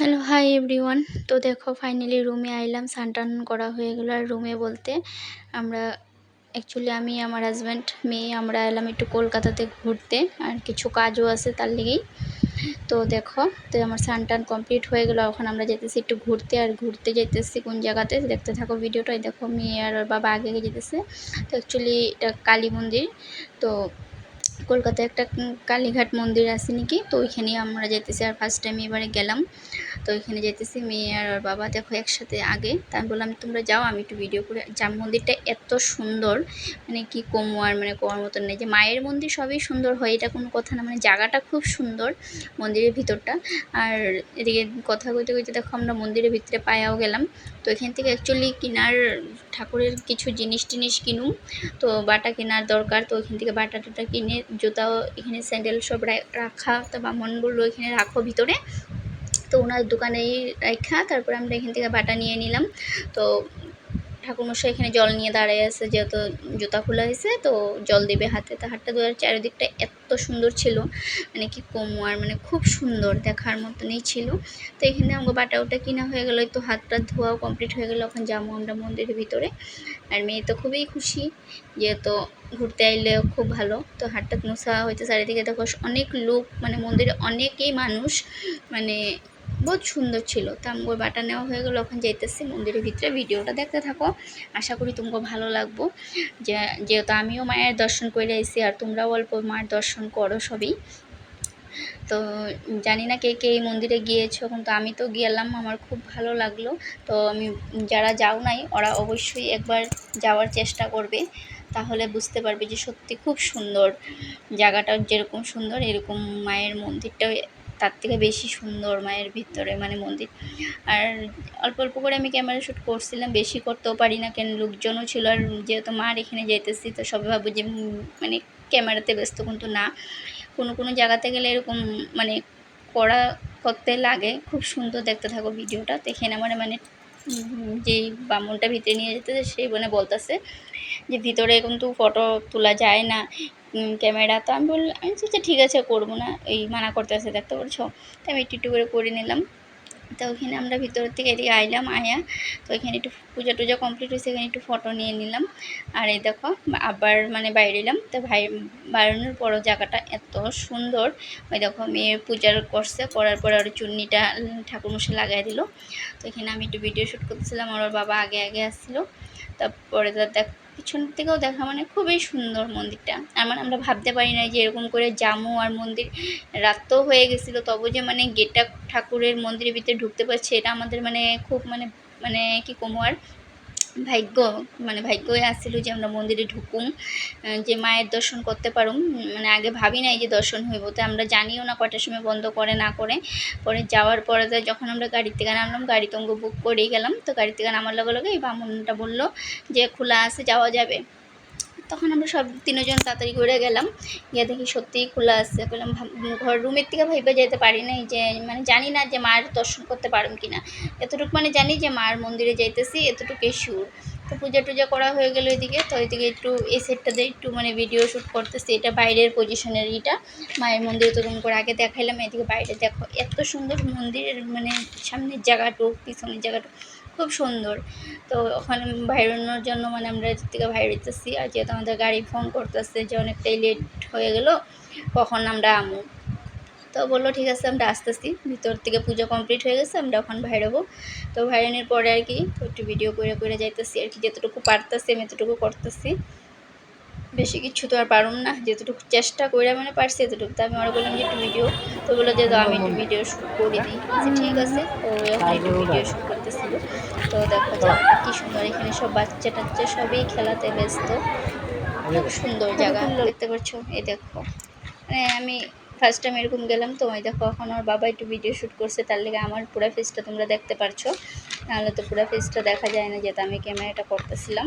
Hello hi everyone তো দেখো finally রুমে আইলাম। সানটান করা হয়ে গেলো আর রুমে বলতে আমরা অ্যাকচুয়ালি আমি, আমার হাজব্যান্ড মেয়ে, আমরা এলাম একটু কলকাতাতে ঘুরতে। আর কিছু কাজও আছে তার লেগেই। তো দেখো, তো আমার সানটান কমপ্লিট হয়ে গেলো। এখন আমরা যেতেছি একটু ঘুরতে। আর ঘুরতে যেতেছি কোন জায়গাতে? দেখতে থাকো ভিডিওটাই দেখো, মেয়ে আর বাবা আগে যেতেছে। তো অ্যাকচুয়ালি এটা কালী মন্দির। তো কলকাতায় একটা কালীঘাট মন্দির আছে নাকি? তো ওইখানেই আমরা যেতেছি আর ফার্স্ট টাইম এবারে গেলাম। তো ওইখানে যেতেছি মেয়ে আর ওর বাবা দেখো একসাথে আগে। তা আমি বললাম, তোমরা যাও, আমি একটু ভিডিও করে জাম মন্দিরটা এত সুন্দর মানে কি কমু আর মানে কোয়ার মতন নেই। যে মায়ের মন্দির সবই সুন্দর হয়, এটা কোনো কথা না। মানে জায়গাটা খুব সুন্দর মন্দিরের ভিতরটা। আর এদিকে কথা কইতে কইতে দেখো, আমরা মন্দিরের ভিতরে পায়াও গেলাম। তো এখান থেকে অ্যাকচুয়ালি কেনার, ঠাকুরের কিছু জিনিস টিনিস কিনুম। তো বাটা কেনার দরকার। তো ওইখান থেকে বাটা টাটা কিনে জুতাও এখানে স্যান্ডেল সব রাখা তো বামন বলল এখানে রাখো ভিতরে। তো ওনার দোকানেই রাখা তারপরে আমরা এখান থেকে বাটা নিয়ে নিলাম। তো ঠাকুরমশাই এখানে জল নিয়ে দাঁড়িয়ে আছে, যেহেতু জুতা খোলা হয়েছে, তো জল দেবে হাতে। তো হাতটা ধোয়ার চারিদিকটা এত সুন্দর ছিল মানে কি কম আর মানে খুব সুন্দর দেখার মতনই ছিল। তো এখানে আমাকে বাটা ওটা কিনা হয়ে গেলো তো হাতটা ধোয়াও কমপ্লিট হয়ে গেলো, এখন যাব আমরা মন্দিরের ভিতরে। আর মেয়ে তো খুবই খুশি, যেহেতু ঘুরতে আইলে খুব ভালো। তো হাটটা মোছা হয়েছে চারিদিকে, দেখো অনেক লোক মানে মন্দিরে অনেকেই মানুষ মানে বহুত সুন্দর ছিল। তো আমগো বাটা নেওয়া হয়ে গেলো, ওখানে যাইতেছি, মন্দিরের ভিতরে ভিডিওটা দেখতে থাকো। আশা করি তোমাকে ভালো লাগবো। যে, যেহেতু আমিও মায়ের দর্শন করে এসেছি আর তোমরাও অল্প মায়ের দর্শন করো সবই। তো জানি না কে কে এই মন্দিরে গিয়েছো, কিন্তু আমি তো গেলাম, আমার খুব ভালো লাগল। তো আমি, যারা যাও নাই, ওরা অবশ্যই একবার যাওয়ার চেষ্টা করবে। তাহলে বুঝতে পারবে যে সত্যি খুব সুন্দর। জায়গাটাও যেরকম সুন্দর, এরকম মায়ের মন্দিরটাও তার থেকে বেশি সুন্দর মায়ের ভিতরে মানে মন্দির। আর অল্প অল্প করে আমি ক্যামেরা শ্যুট করছিলাম, বেশি করতেও পারি না কেন, লোকজনও ছিল। আর যেহেতু মার এখানে যেতেছি তো সবাই ভাবো যে মানে ক্যামেরাতে ব্যস্ত কিন্তু না। কোনো কোনো জায়গাতে গেলে এরকম মানে করা করতে লাগে। খুব সুন্দর দেখতে থাকো ভিডিওটা। দেখে না মানে মানে যেই বামুনটা ভিতরে নিয়ে যেতেছে সেই বনে বলতেছে যে ভিতরে কিন্তু ফটো তোলা যায় না ক্যামেরা তো। আমি বললাম, আমি আচ্ছা ঠিক আছে, করব না। এই মানা করতে আসে দেখতে পারছ? তো আমি একটু একটু করে করে নিলাম। তো ওখানে আমরা ভিতর থেকে এদিকে আইলাম, আয়া তো ওইখানে একটু পূজা টুজা কমপ্লিট হয়েছে, এখানে একটু ফটো নিয়ে নিলাম। আর এই দেখো, আবার মানে বাইরে এলাম। তো ভাই, বাড়ানোর পরও জায়গাটা এত সুন্দর। ওই দেখো, মেয়ে পূজার করছে, করার পরে আর চুন্নিটা ঠাকুরমশাই লাগাই দিল। তো এখানে আমি একটু ভিডিও শ্যুট করতেছিলাম আমার বাবা আগে আগে আসছিল। তারপরে দেখ পিছন থেকেও দেখা মানে খুবই সুন্দর মন্দিরটা। মানে আমরা ভাবতে পারি না যে এরকম করে জামু আর মন্দির রাত তো হয়ে গেছিল, তবু যে মানে গেটটা ঠাকুরের মন্দিরের ভিতরে ঢুকতে পারছে, এটা আমাদের মানে খুব মানে মানে কি কমো আর ভাগ্য মানে ভাগ্যই আসছিল যে আমরা মন্দিরে ঢুকুম যে মায়ের দর্শন করতে পারুম। মানে আগে ভাবি নাই যে দর্শন হইব, তো আমরা জানিও না কটার সময় বন্ধ করে, না করে। পরে যাওয়ার পরে যখন আমরা গাড়ির থেকে নামলাম, গাড়ি তঙ্গ বুক করেই গেলাম। তো গাড়ি থেকে নামার লগে লগে এই বামুনটা বলল যে, খোলা আছে, যাওয়া যাবে। তখন আমরা সব তিনজন তাড়াতাড়ি করে গেলাম। গিয়ে দেখি সত্যিই খোলা আছে। বললাম ঘর রুমের থেকে ভাইবে যেতে পারি নাই যে মানে জানি না যে মার দর্শন করতে পারুম কি না এতটুকু মানে জানি যে মার মন্দিরে যাইতেছি এতটুকুই সুর তো পূজা টুজা করা হয়ে গেলো এদিকে। তো ওইদিকে একটু এই সেটটাতে একটু মানে ভিডিও শ্যুট করতেছি। এটা বাইরের পজিশনের ইটা। মায়ের মন্দিরে তো করে আগে দেখাইলাম। এদিকে বাইরে দেখো, এত সুন্দর মন্দিরের মানে সামনের জায়গাটুক, পিছনের জায়গাটুক। খুব সুন্দর। তো ওখানে বাইরানোর জন্য মানে আমরা এদিক থেকে বাইরেতেছি আর যেহেতু আমাদের গাড়ি ফোন করতেছে যে অনেকটাই লেট হয়ে গেল, কখন আমরা আমু। তো বলল, ঠিক আছে, আমরা আসতেছি। ভিতর থেকে পুজো কমপ্লিট হয়ে গেছে, আমরা ওখানে বাইরেবো তো বাইরানোর পরে আর কি একটু ভিডিও করে করে যাইতেছি আর কি। যতটুকু পারতেছি আমি এতটুকু করতেছি। বেশি কিছু তো আর পারুম না। যেতটুকু চেষ্টা করে মানে পারছি, এতটুকু তো আমি ওরা বললাম যে একটু ভিডিও তো বলল যে আমি একটু ভিডিও শ্যুট করে দিই ঠিক আছে। তো একটু ভিডিও শ্যুট করতেছিল তো দেখো কি কী সুন্দর। এখানে সব বাচ্চা টাচ্চা সবই খেলাতে ব্যস্ত। খুব সুন্দর জায়গা দেখতে পাচ্ছ এই দেখো। মানে আমি ফার্স্ট টাইম এরকম গেলাম তো ওই দেখো এখন আমার বাবা একটু ভিডিও শ্যুট করছে তার লেগে আমার পুরো ফেসটা তোমরা দেখতে পারছ। নাহলে তো পুরো ফেসটা দেখা যায় না যেটা আমি ক্যামেরাটা করতেছিলাম।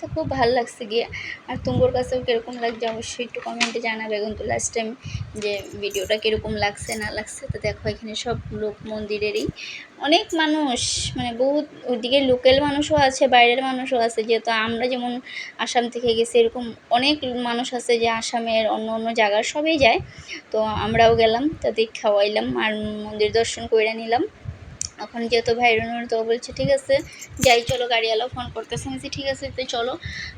তো খুব ভালো লাগছে গিয়ে। আর তুমোর কাছেও কীরকম লাগছে? অবশ্যই একটু কমেন্টে জানাবে। কিন্তু লাস্ট টাইম যে ভিডিওটা কীরকম লাগছে, না লাগছে, তো দেখো এখানে সব লোক মন্দিরেরই। অনেক মানুষ মানে বহুত ওইদিকে লোকাল মানুষও আছে, বাইরের মানুষও আছে। যেহেতু আমরা যেমন আসাম থেকে গেছি, এরকম অনেক মানুষ আছে যে আসামের অন্য অন্য জায়গার সবই যায়। তো আমরাও গেলাম, তাদের খাওয়াইলাম, আর মন্দির দর্শন করে নিলাম। এখন যেহেতু ভাইরনুর তো বলছে, ঠিক আছে, যাই, চলো, গাড়িওয়ালাও ফোন করতেছে। আমি ঠিক আছে তো চলো।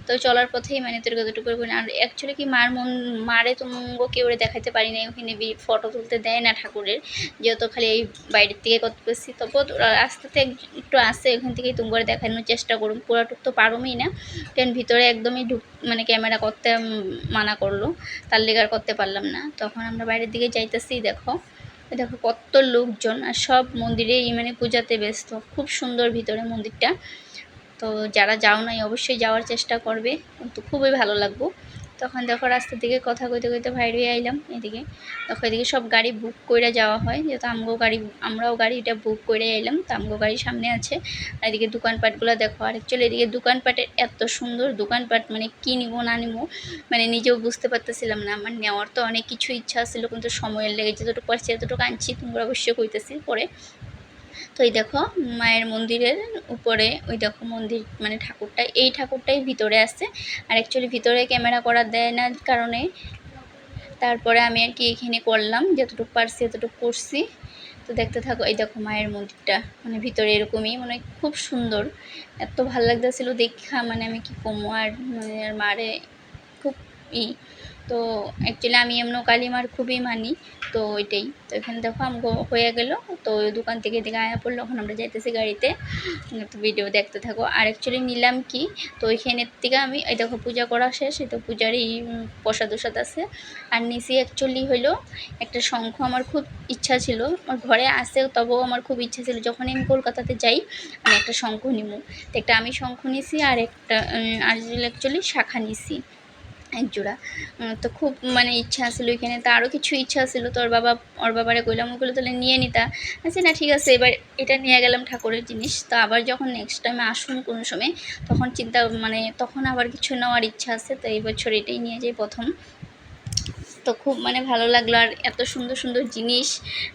তো চলার পথেই মানে তোর কতটুকু করে আর অ্যাকচুয়ালি কি মার মন, মারে তো মঙ্গ কেউ দেখাতে পারি না ওখানে ফটো তুলতে দেয় না ঠাকুরের। যেহেতু খালি এই বাইরের থেকে করতে পারছি তবুও রাস্তাতে একটু আসে ওখান থেকেই করে দেখানোর চেষ্টা করুন। পুরাটুক তো পারোই না, কারণ ভিতরে একদমই ঢুক মানে ক্যামেরা করতে মানা করল, তার লেগার করতে পারলাম না। তখন আমরা বাইরের দিকে যাইতেছি, দেখো। দেখো কত লোকজন আর সব মন্দিরেই মানে পূজাতে ব্যস্ত। খুব সুন্দর ভিতরে মন্দিরটা। তো যারা যাও নাই, অবশ্যই যাওয়ার চেষ্টা করবে। তো খুবই ভালো লাগবো। তখন দেখো রাস্তার দিকে কথা কইতে কইতে বাইরে আইলাম এদিকে। তখন এদিকে সব গাড়ি বুক করে যাওয়া হয়, যেহেতু আমগো গাড়ি, আমরাও গাড়িটা বুক করে এলাম তো আমগো গাড়ি সামনে আছে। আর এদিকে দোকানপাটগুলো দেখো, আর অ্যাকচুয়ালি এদিকে দোকানপাটের এত সুন্দর দোকানপাট মানে কী নিবো না নিবো মানে নিজেও বুঝতে পারতেছিলাম না, আমার নেওয়ার তো অনেক কিছু ইচ্ছা ছিল কিন্তু সময়ের লেগে যতটুকু পারছি এতটুকু আনছি, তোমরা অবশ্যই কইতেছি পরে। তো এই দেখো মায়ের মন্দিরের উপরে, ওই দেখো মন্দির মানে ঠাকুরটা এই ঠাকুরটাই ভিতরে আছে। আর অ্যাকচুয়ালি ভিতরে ক্যামেরা করা দেয় না কারণে। তারপরে আমি আর কি এখানে করলাম, যতটুকু পারছি এতটুকু করছি। তো দেখতে থাকো, এই দেখো মায়ের মন্দিরটা মানে ভিতরে এরকমই মানে খুব সুন্দর। এত ভালো লাগতেছিল দেখা মানে আমি কি কমো আর মানে আর মারে, খুব ই তো অ্যাকচুয়ালি আমি এমনও কালিমার খুবই মানি, তো ওইটাই। তো এখানে দেখো আমি হয়ে গেল, তো ওই দোকান থেকে এদিকে আয়া পড়ল, এখন আমরা যাইতেছি গাড়িতে। তো ভিডিও দেখতে থাকো। আর অ্যাকচুয়ালি নিলাম কি, তো ওইখানের থেকে আমি, এই দেখো পূজা করা শেষ, এই তো পূজারই প্রসাদ ওসাদ আছে। আর নিচে অ্যাকচুয়ালি হলো একটা শঙ্খ, আমার খুব ইচ্ছা ছিল। আমার ঘরে আসে তবুও আমার খুব ইচ্ছা ছিল। যখন আমি কলকাতাতে যাই, আমি একটা শঙ্খ নিবো তো একটা আমি শঙ্খ নিছি, আর একটা আর অ্যাকচুয়ালি শাখা নিছি। এক জোড়া তো খুব মানে ইচ্ছা আসলো ওইখানে তা আরও কিছু ইচ্ছা ছিল তো ওর বাবা, ওর বাবারে কইলাম ওগুলো তাহলে নিয়ে নিতা আচ্ছা না, ঠিক আছে, এবার এটা নিয়ে গেলাম ঠাকুরের জিনিস। তো আবার যখন নেক্সট টাইমে আসুন কোনো সময়, তখন চিন্তা মানে তখন আবার কিছু নেওয়ার ইচ্ছা আছে। তো এই বছর এটাই নিয়ে যাই প্রথম। তো খুব মানে ভালো লাগল। আর এত সুন্দর সুন্দর জিনিস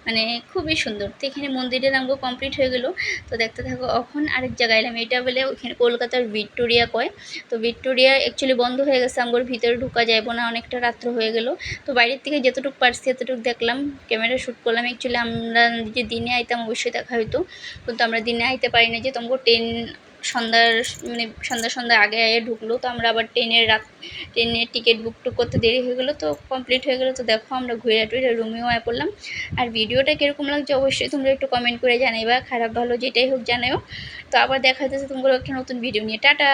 মানে খুবই সুন্দর। তো এখানে মন্দিরের অঙ্গ কমপ্লিট হয়ে গেলো। তো দেখতে থাকো, এখন আরেক জায়গায় এলাম। এটা বলে ওইখানে কলকাতার ভিক্টোরিয়া কয়। তো ভিক্টোরিয়া অ্যাকচুয়ালি বন্ধ হয়ে গেছে আমগোর ভিতরে ঢুকা যাইব না। অনেকটা রাত্র হয়ে গেল। তো বাইরের থেকে যতটুকু পারছি এতটুকু দেখলাম। ক্যামেরা শ্যুট করলাম। অ্যাকচুয়ালি আমরা যে দিনে আইতাম, অবশ্যই দেখা হইতো। কিন্তু আমরা দিনে আইতে পারি না যে তোমাকে ট্রেন সন্ধ্যার মানে সন্ধ্যা সন্ধ্যা আগে আগে ঢুকলো, তো আমরা আবার ট্রেনের রাত, ট্রেনের টিকিট বুক টুক করতে দেরি হয়ে গেলো, তো কমপ্লিট হয়ে গেলো, তো দেখো আমরা ঘুরে টুরে রুমেও আয় পড়লাম। আর ভিডিওটা কীরকম লাগছে অবশ্যই তোমরা একটু কমেন্ট করে জানাই বা খারাপ ভালো যেটাই হোক জানাও তো আবার দেখা যাচ্ছে তোমরা একটা নতুন ভিডিও নিয়ে। টাটা!